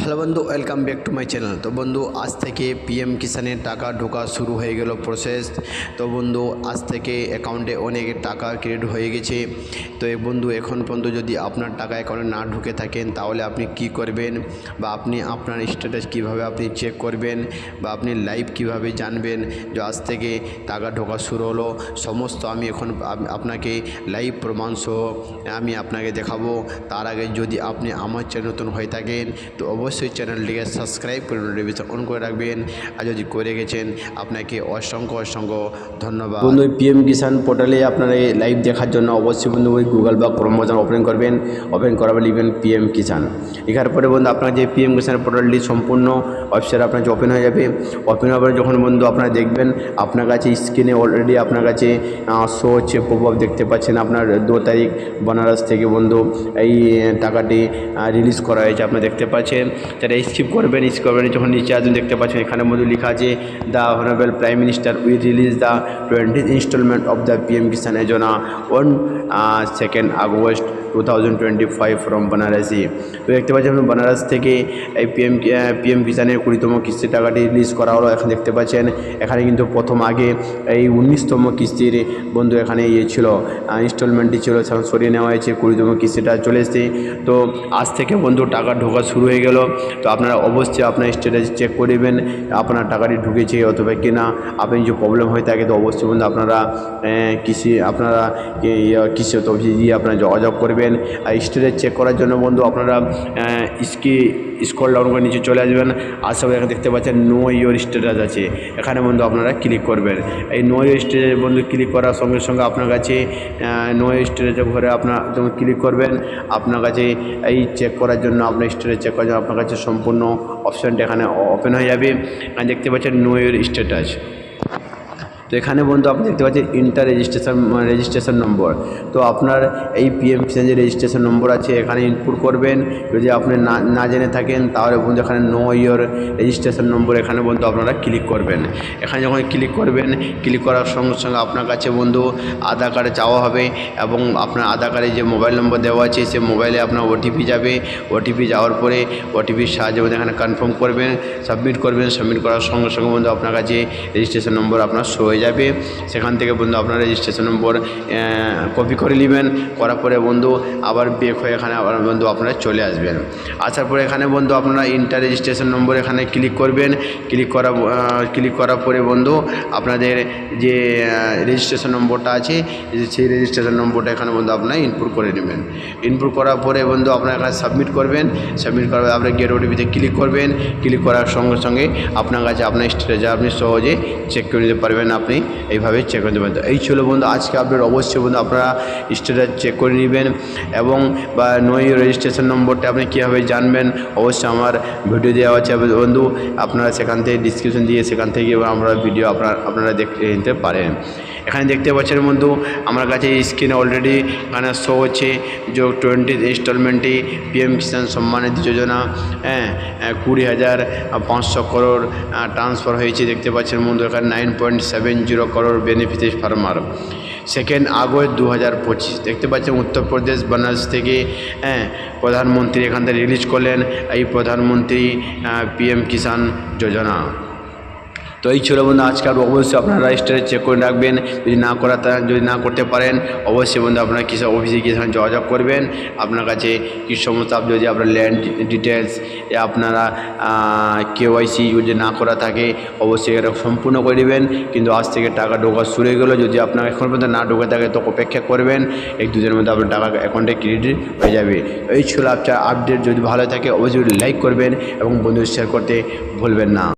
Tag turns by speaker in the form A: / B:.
A: Hello বন্ধু welcome back to my channel তো বন্ধু, আজ থেকে পিএম কিষানের টাকা ঢোকা শুরু হয়ে গেল প্রসেস তো বন্ধু, আজ থেকে অ্যাকাউন্টে অনেক টাকা ক্রেডিট হয়ে গেছে। তো এ বন্ধু, এখন পর্যন্ত যদি আপনার টাকা অ্যাকাউন্টে না ঢুকে থাকেন, তাহলে আপনি কি করবেন? বা আপনি আপনার স্ট্যাটাস কীভাবে আপনি চেক করবেন? বা আপনি লাইভ কীভাবে জানবেন? যে আজ থেকে টাকা ঢোকা শুরু হলো। সমস্ত আমি এখন আপনাকে লাইভ প্রমাণ সহ আমি আপনাকে দেখাবো। তার আগে যদি আপনি আমার চ্যানেল নতুন হয়ে থাকেন, তো অবশ্যই চ্যানেলটিকে সাবস্ক্রাইব করে নোটিফিকেশন অন করে রাখবেন। আর যদি করে গেছেন, আপনাকে অসংখ্য অসংখ্য ধন্যবাদ। বন্ধু পিএম কিষাণ পোর্টালে আপনারা এই লাইভ দেখার জন্য অবশ্যই বন্ধু ওই গুগল বা ক্রোম বাজার ওপেন করবেন। ওপেন পর লিখবেন পিএম কিষাণ। এখার পরে বন্ধু আপনার যে পিএম কিষাণ পোর্টালটি সম্পূর্ণ ওয়েবসাইট আপনার ওপেন হয়ে যাবে, ওপেন হওয়ার পরে যখন বন্ধু আপনারা দেখবেন, আপনার কাছে স্ক্রিনে অলরেডি আপনার কাছে শো হচ্ছে প্রভাব দেখতে পাচ্ছেন আপনার দু তারিখ বেনারস থেকে বন্ধু এই টাকাটি রিলিজ করা হয়েছে, আপনি দেখতে পাচ্ছেন। যারা স্কিপ করবেন স্কিপ করবেন, যখন নিচে আসবেন, দেখতে পাচ্ছেন এখানের মধ্যে লেখা আছে the honourable prime minister with release the twenty instalment of the PM Kisan Yojana on second August two thousand twenty five from Banarasi তো দেখতে পাচ্ছেন আপনি বানারস থেকে এই পিএম পিএম কিষাণের কুড়িতম কিস্তির টাকাটি রিলিজ করা হলো। এখন দেখতে পাচ্ছেন, এখানে কিন্তু প্রথম আগে এই উনিশতম কিস্তির বন্ধু এখানে ইয়ে ছিল ইনস্টলমেন্টটি ছিল, সেখানে সরিয়ে নেওয়া হয়েছে, কুড়িতম কিস্তিটা চলে এসেছে। তো আজ থেকে বন্ধু টাকা ঢোকা শুরু হয়ে গেল। তো আপনারা অবশ্যই আপনার স্ট্যাটাস চেক করবেন আপনার টাকাটি ঢুকেছে অথবা কি না আপনি যদি প্রবলেম হয়ে থাকে তো অবশ্যই বন্ধু আপনারা কৃষি আপনারা কৃষি অফিসে গিয়ে আপনারা যোগাযোগ করবেন আর স্ট্যাটাস চেক করার জন্য বন্ধু আপনারা স্কি স্কল ডাউন করে নিচে চলে আসবেন। আর আসাম এখানে দেখতে পাচ্ছেন নো ইয়োর স্ট্যাটাস আছে। এখানে বন্ধু আপনারা ক্লিক করবেন। এই নো ইয়োর স্ট্যাটাস বন্ধু ক্লিক করার সঙ্গে সঙ্গে আপনার কাছে নো ইয়োর স্ট্যাটাসে ঘরে আপনার যখন ক্লিক করবেন। আপনার কাছে এই চেক করার জন্য, আপনার স্ট্যাটাস চেক করার জন্য আপনার কাছে সম্পূর্ণ অপশানটা এখানে ওপেন হয়ে যাবে। দেখতে পাচ্ছেন নো ইয়োর স্ট্যাটাস তো এখানে বন্ধু আপনি দেখতে পাচ্ছেন ইন্টার রেজিস্ট্রেশন রেজিস্ট্রেশন নম্বর তো আপনার এই পিএম কিষাণ যে রেজিস্ট্রেশন নম্বর আছে, এখানে ইনপুট করবেন। যদি আপনি না না জেনে থাকেন, তাহলে বন্ধু এখানে নো ইয়োর রেজিস্ট্রেশন নম্বর এখানে বন্ধু আপনারা ক্লিক করবেন। এখানে যখন ক্লিক করবেন ক্লিক করার সঙ্গে সঙ্গে আপনার কাছে বন্ধু আধার কার্ড চাওয়া হবে এবং আপনার আধার কার্ডে যে মোবাইল নম্বর দেওয়া আছে সে মোবাইলে আপনার ওটিপি যাবে। ওটিপি যাওয়ার পরে ওটিপির সাহায্যে বন্ধু এখানে কনফার্ম করবেন সাবমিট করবেন। সাবমিট করার সঙ্গে সঙ্গে বন্ধু আপনার কাছে রেজিস্ট্রেশন নম্বর আপনার শো হয়ে যাবে, সেখান থেকে বন্ধু আপনার রেজিস্ট্রেশন নম্বর কপি করে নেবেন, করার পরে বন্ধু আবার বেক হয়ে এখানে আবার বন্ধু আপনারা চলে আসবেন। আসার পরে এখানে বন্ধু আপনারা ইন্টার রেজিস্ট্রেশন নম্বর এখানে ক্লিক করবেন ক্লিক করা ক্লিক করার পরে বন্ধু আপনাদের যে রেজিস্ট্রেশন নম্বরটা আছে, সেই রেজিস্ট্রেশন নম্বরটা এখানে বন্ধু আপনারা ইনপুট করে নেবেন। ইনপুট করার পরে বন্ধু আপনারা এখানে সাবমিট করবেন সাবমিট করার পরে আপনার গেট ওটিপিতে ক্লিক করবেন ক্লিক করার সঙ্গে সঙ্গে আপনার কাছে আপনার স্টেটাস আপনি সহজে চেক করে নিতে পারবেন, আপনি এইভাবে চেক করতে পারেন এই ছিল বন্ধু, আজকে আপনার অবশ্যই বন্ধু আপনারা স্টেটাস চেক করে নেবেন এবং বা নই রেজিস্ট্রেশন নম্বরটা আপনি কীভাবে জানবেন অবশ্যই আমার ভিডিও দেওয়া আছে। বন্ধু, আপনারা সেখান থেকে ডিসক্রিপশন দিয়ে সেখান থেকে আমরা ভিডিও আপনার, আপনারা দেখতে নিতে পারেন। এখানে দেখতে পাচ্ছেন বন্ধু, আমার কাছে স্ক্রিনে অলরেডি এখানে শো হচ্ছে যে টোয়েন্টি ইনস্টলমেন্টে পিএম কিষাণ সম্মানিধি যোজনা হ্যাঁ কুড়ি হাজার পাঁচশো করোড় ট্রান্সফার হয়েছে। দেখতে পাচ্ছেন বন্ধু, এখানে nine point seven zero crore benefit farmer second August দু হাজার পঁচিশ। দেখতে পাচ্ছেন উত্তরপ্রদেশ, বানারস থেকে হ্যাঁ প্রধানমন্ত্রী এখান থেকে রিলিজ করলেন এই প্রধানমন্ত্রী পিএম কিষাণ যোজনা। তো এই ছিল বন্ধু আজকাল অবশ্যই আপনারা রেজিস্টারে চেক করে রাখবেন। যদি না করা যদি না করতে পারেন, অবশ্যই বন্ধু আপনারা কৃষক অফিসে গিয়ে সেখানে যোগাযোগ করবেন। আপনার কাছে কি সমস্ত আপ- যদি আপনার ল্যান্ড ডিটেলস আপনারা কেওয়াইসি যদি না করা থাকে, অবশ্যই এটা সম্পূর্ণ করে দেবেন। কিন্তু আজ থেকে টাকা ঢোকা শুরু হয়ে গেলো। যদি আপনার এখন পর্যন্ত না ঢোকে থাকে, তো অপেক্ষা করবেন। এক দুদিনের মধ্যে আপনার টাকা অ্যাকাউন্টে ক্রেডিট হয়ে যাবে। এই ছিল আপনার আপডেট যদি ভালো থাকে, অবশ্যই লাইক করবেন এবং বন্ধুদের শেয়ার করতে ভুলবেন না।